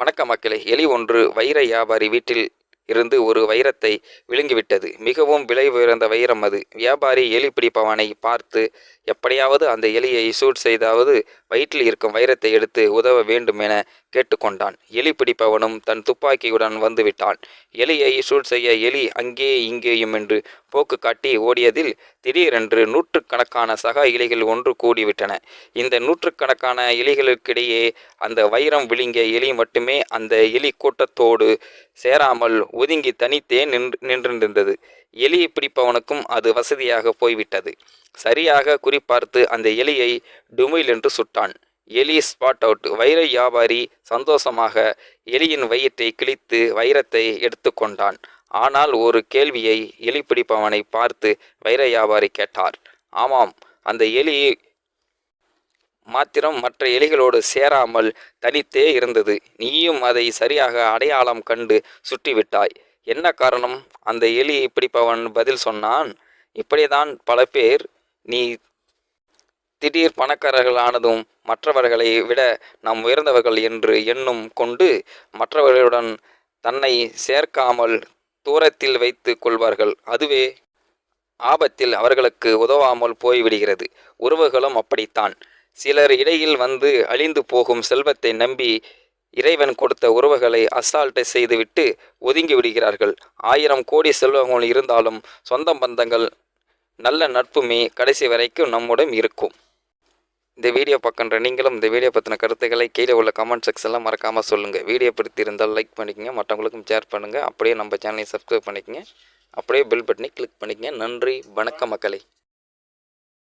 வணக்க மக்களே. எலி ஒன்று வைர வியாபாரி வீட்டில் இருந்து ஒரு வைரத்தை விழுங்கிவிட்டது. மிகவும் விலை உயர்ந்த வைரம் அது. வியாபாரி எலி பிடிப்பவனை பார்த்து எப்படியாவது அந்த எலியை சூட் செய்தாவது வயிற்றில் இருக்கும் வைரத்தை எடுத்து உதவ வேண்டும் என கேட்டுக்கொண்டான். எலி பிடிப்பவனும் தன் துப்பாக்கியுடன் வந்துவிட்டான். எலியை சூட் செய்ய எலி அங்கே இங்கேயும் என்று போக்கு காட்டி ஓடியதில் திடீரென்று நூற்றுக்கணக்கான சக இலைகள் ஒன்று கூடிவிட்டன. இந்த நூற்றுக்கணக்கான இலிகளுக்கிடையே அந்த வைரம் விழுங்கிய எலி மட்டுமே அந்த எலி கூட்டத்தோடு சேராமல் ஒதுங்கி தனித்தே நின்று நின்றிருந்தது. எலியை பிடிப்பவனுக்கும் அது வசதியாக போய்விட்டது. சரியாக குறிப்பார்த்து அந்த எலியை டுமில் என்று சுட்டான். எலி ஸ்பாட் அவுட். வைர வியாபாரி சந்தோஷமாக எலியின் வயிற்றை கிழித்து வைரத்தை எடுத்துக்கொண்டான். ஆனால் ஒரு கேள்வியை எலி பிடிப்பவனை பார்த்து வைர வியாபாரி கேட்டார். ஆமாம் அந்த எலி மாத்திரம் மற்ற எலிகளோடு சேராமல் தனித்தே இருந்தது. நீயும் அதை சரியாக அடையாளம் கண்டு சுட்டிவிட்டாய். என்ன காரணம்? அந்த எலி பிடிப்பவன் பதில் சொன்னான் இப்படிதான் பல பேர் நீ திடீர் பணக்காரர்கள் ஆனதும் மற்றவர்களை விட நாம் உயர்ந்தவர்கள் என்று எண்ணும் கொண்டு மற்றவர்களுடன் தன்னை சேர்க்காமல் தூரத்தில் வைத்து கொள்வார்கள். அதுவே ஆபத்தில் அவர்களுக்கு உதவாமல் போய்விடுகிறது. உறவுகளும் அப்படித்தான். சிலர் இடையில் வந்து அழிந்து போகும் செல்வத்தை நம்பி இறைவன் கொடுத்த உறவுகளை அசால்ட்டை செய்துவிட்டு ஒதுங்கி விடுகிறார்கள். ஆயிரம் கோடி செல்வங்கள் இருந்தாலும் சொந்த பந்தங்கள் நல்ல நட்புமே கடைசி வரைக்கும் நம்முடன் இருக்கும். இந்த வீடியோ பார்க்குற நீங்களும் இந்த வீடியோ பற்றின கருத்துக்களை கீழே உள்ள கமெண்ட் செக்ஷனில் மறக்காமல் சொல்லுங்கள் வீடியோ பிடித்திருந்தால் லைக் பண்ணிக்கங்க. மற்றவங்களுக்கும் ஷேர் பண்ணுங்கள் அப்படியே நம்ம சேனலை சப்ஸ்கிரைப் பண்ணிக்கோங்க. அப்படியே பெல் பட்டனை கிளிக் பண்ணிக்கங்க. நன்றி. வணக்கம் மக்களை.